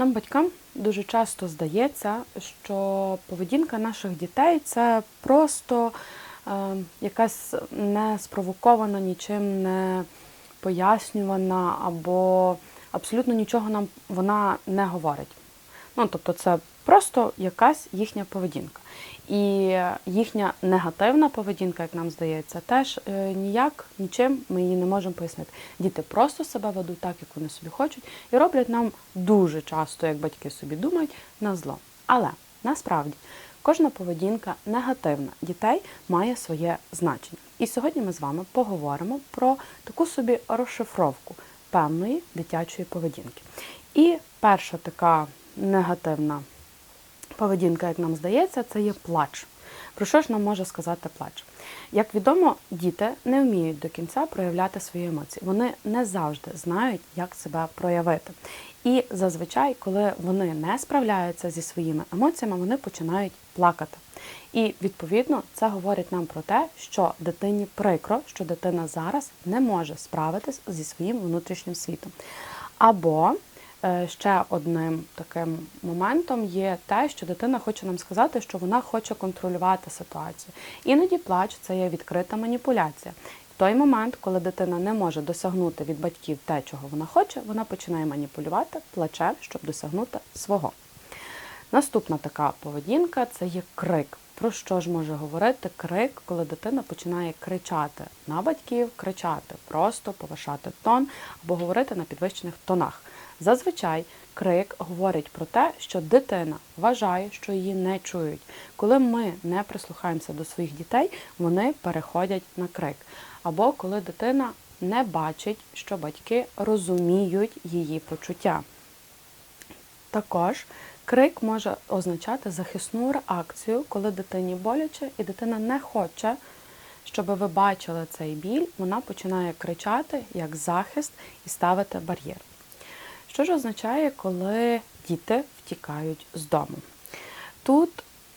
Нам, батькам, дуже часто здається, що поведінка наших дітей це просто е, якась не спровокована, нічим не пояснювана, або абсолютно нічого нам вона не говорить. Ну, тобто, це просто якась їхня поведінка. І їхня негативна поведінка, як нам здається, теж е, ніяк нічим ми її не можемо пояснити. Діти просто себе ведуть так, як вони собі хочуть, і роблять нам дуже часто, як батьки собі думають, на зло. Але насправді кожна поведінка негативна дітей має своє значення. І сьогодні ми з вами поговоримо про таку собі розшифровку певної дитячої поведінки. І перша така негативна поведінка, як нам здається, це є плач. Про що ж нам може сказати плач? Як відомо, діти не вміють до кінця проявляти свої емоції. Вони не завжди знають, як себе проявити. І зазвичай, коли вони не справляються зі своїми емоціями, вони починають плакати. І відповідно це говорить нам про те, що дитині прикро, що дитина зараз не може справитись зі своїм внутрішнім світом. Або Ще одним таким моментом є те, що дитина хоче нам сказати, що вона хоче контролювати ситуацію. Іноді плач це є відкрита маніпуляція. В той момент, коли дитина не може досягнути від батьків те, чого вона хоче, вона починає маніпулювати плачем, щоб досягнути свого. Наступна така поведінка це є крик. Про що ж може говорити крик, коли дитина починає кричати на батьків, кричати, просто повишати тон або говорити на підвищених тонах. Зазвичай крик говорить про те, що дитина вважає, що її не чують. Коли ми не прислухаємося до своїх дітей, вони переходять на крик. Або коли дитина не бачить, що батьки розуміють її почуття. Також крик може означати захисну реакцію, коли дитині боляче, і дитина не хоче, щоб ви бачили цей біль, вона починає кричати як захист і ставити бар'єр. Що ж означає, коли діти втікають з дому? Тут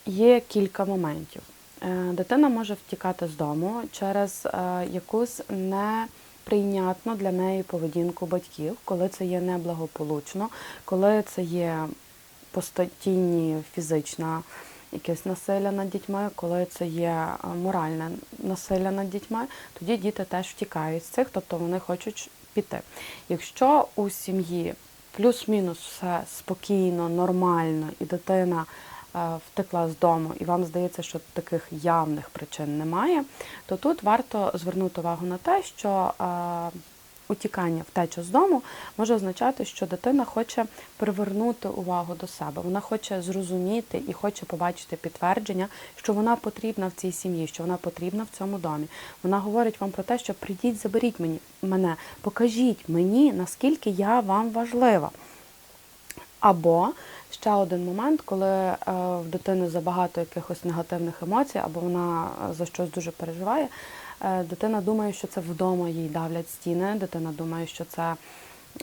є кілька моментів. Е, Дитина може втікати з дому через е, якусь неприйнятну для неї поведінку батьків, коли це є неблагополучно, коли це є постійні фізична якесь насилля над дітьми, коли це є е, моральне насилля над дітьми, тоді діти теж втікають з цих, тобто вони хочуть піти. Якщо у сім'ї плюс-мінус все спокійно, нормально, і дитина е, втекла з дому, і вам здається, що таких явних причин немає, то тут варто звернути увагу на те, що е, утікання втеча з дому може означати, що дитина хоче привернути увагу до себе. Вона хоче зрозуміти і хоче побачити підтвердження, що вона потрібна в цій сім'ї, що вона потрібна в цьому домі. Вона говорить вам про те, що прийдіть, заберіть мені мене, покажіть мені, наскільки я вам важлива. Або ще один момент, коли е, в дитини забагато якихось негативних емоцій, або вона е, за щось дуже переживає, дитина думає, що це вдома їй давлять стіни, дитина думає, що це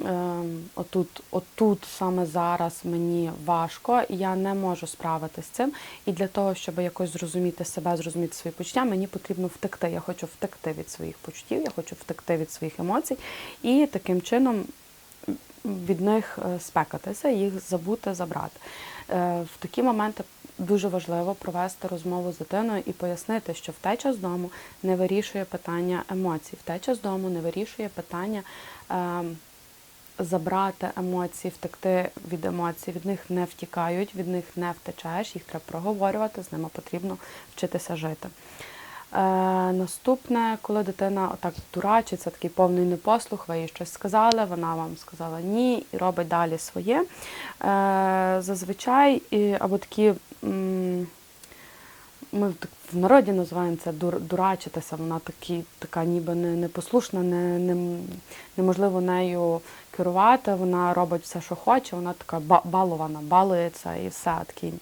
е, отут, отут саме зараз мені важко, і я не можу справитися з цим. І для того, щоб якось зрозуміти себе, зрозуміти свої почуття, мені потрібно втекти. Я хочу втекти від своїх почуттів, я хочу втекти від своїх емоцій, і таким чином від них е, спекатися, їх забути, забрати. Е, В такі моменти дуже важливо провести розмову з дитиною і пояснити, що втеча з дому не вирішує питання емоцій, втеча з дому не вирішує питання. е, Забрати емоції, втекти від емоцій, від них не втікають, від них не втечеш, їх треба проговорювати, з ними потрібно вчитися жити. Е, наступне, коли дитина отак дурачиться, такий повний непослух, ви їй щось сказали, вона вам сказала ні і робить далі своє. Е, зазвичай, або такі, ми в народі називаємо це дур, дурачитися, вона такі, така ніби не, непослушна, не, не, неможливо нею керувати, вона робить все, що хоче, вона така ба- балована, балується і все, такий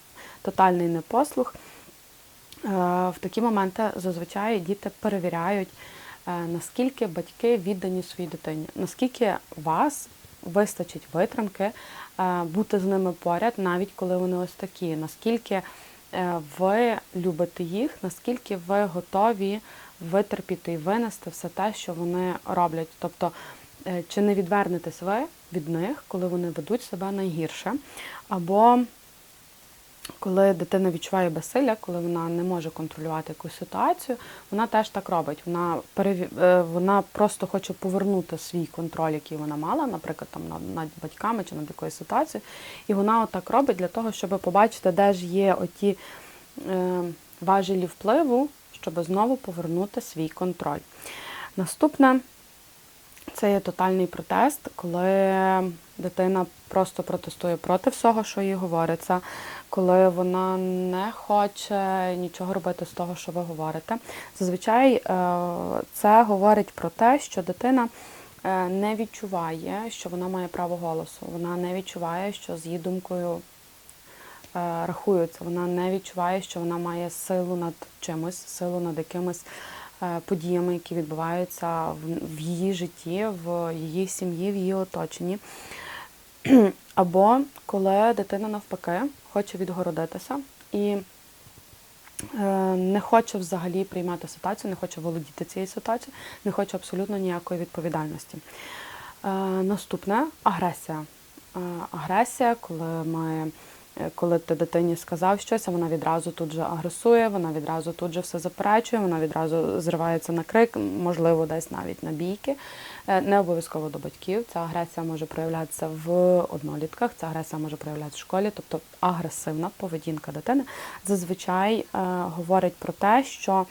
тотальний непослух. Е, В такі моменти зазвичай діти перевіряють, е, наскільки батьки віддані своїй дитині, наскільки вас вистачить витримки е, бути з ними поряд, навіть коли вони ось такі, наскільки ви любите їх, наскільки ви готові витерпіти і винести все те, що вони роблять. Тобто, чи не відвернетесь ви від них, коли вони ведуть себе найгірше, або коли дитина відчуває безсилля, коли вона не може контролювати якусь ситуацію, вона теж так робить. Вона переві... е, вона просто хоче повернути свій контроль, який вона мала, наприклад, там над батьками чи над якоюсь ситуацією. І вона отак робить для того, щоб побачити, де ж є оті е, важелі впливу, щоб знову повернути свій контроль. Наступне це є тотальний протест, коли дитина просто протестує проти всього, що їй говориться, коли вона не хоче нічого робити з того, що ви говорите. Зазвичай е, це говорить про те, що дитина е, не відчуває, що вона має право голосу. Вона не відчуває, що з її думкою е, рахуються. Вона не відчуває, що вона має силу над чимось, силу над якимось подіями, які відбуваються в її житті, в її сім'ї, в її оточенні. Або коли дитина навпаки хоче відгородитися і е, не хоче взагалі приймати ситуацію, не хоче володіти цією ситуацією, не хоче абсолютно ніякої відповідальності. Е, Наступне агресія. Е, Агресія, коли ми. Е, Коли ти дитині сказав щось, вона відразу тут же агресує, вона відразу тут же все заперечує, вона відразу зривається на крик, можливо, десь навіть на бійки. Е, Не обов'язково до батьків. Ця агресія може проявлятися в однолітках, ця агресія може проявлятися в школі, тобто агресивна поведінка дитини зазвичай е, говорить про те, що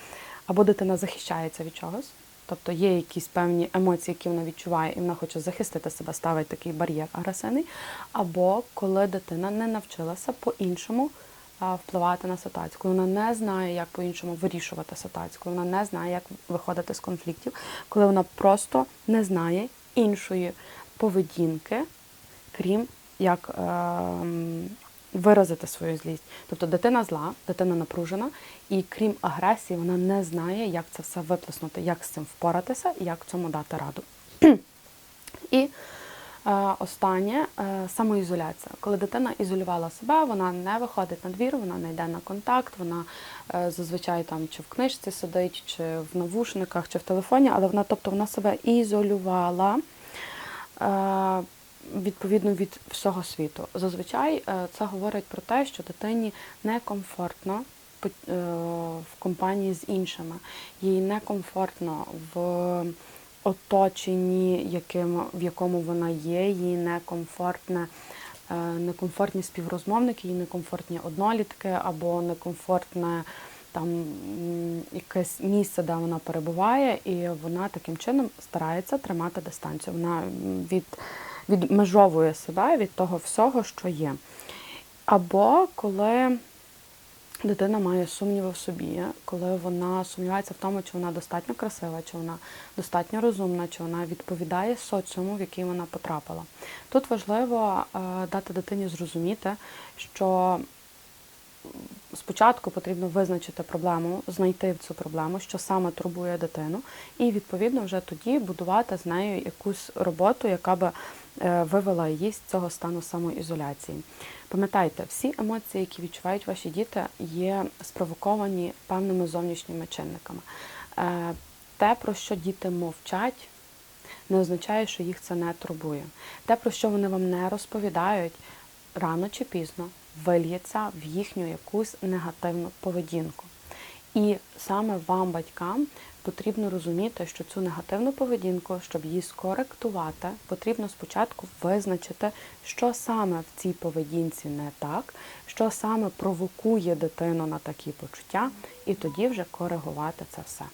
або дитина захищається від чогось, тобто є якісь певні емоції, які вона відчуває, і вона хоче захистити себе, ставить такий бар'єр агресивний, або коли дитина не навчилася по-іншому впливати на ситуацію, коли вона не знає, як по-іншому вирішувати ситуацію, коли вона не знає, як виходити з конфліктів, коли вона просто не знає іншої поведінки, крім як ем, виразити свою злість. Тобто дитина зла, дитина напружена, і крім агресії, вона не знає, як це все виплеснути, як з цим впоратися як цьому дати раду. І е, останнє е, самоізоляція. Коли дитина ізолювала себе, вона не виходить на двір, вона не йде на контакт, вона е, зазвичай там чи в книжці сидить, чи в навушниках, чи в телефоні, але вона, тобто, вона себе ізолювала. Відповідно від всього світу. Зазвичай е, це говорить про те, що дитині некомфортно е, в компанії з іншими, їй некомфортно в оточенні, яким, в якому вона є, їй некомфортне, е, некомфортні співрозмовники, їй некомфортні однолітки або некомфортне там якесь місце, де вона перебуває, і вона таким чином старається тримати дистанцію. Вона від, відмежовує себе від того всього, що є. Або коли дитина має сумніви в собі, коли вона сумнівається в тому, чи вона достатньо красива, чи вона достатньо розумна, чи вона відповідає соціуму, в який вона потрапила. Тут важливо е, дати дитині зрозуміти, що спочатку потрібно визначити проблему, знайти цю проблему, що саме турбує дитину, і відповідно вже тоді будувати з нею якусь роботу, яка би е, вивела її з цього стану самоізоляції. Пам'ятайте, всі емоції, які відчувають ваші діти, є спровоковані певними зовнішніми чинниками. Е, Те, про що діти мовчать, не означає, що їх це не турбує. Те, про що вони вам не розповідають, рано чи пізно вильється в їхню якусь негативну поведінку. І саме вам, батькам, потрібно розуміти, що цю негативну поведінку, щоб її скоректувати, потрібно спочатку визначити, що саме в цій поведінці не так, що саме провокує дитину на такі почуття, і тоді вже коригувати це все.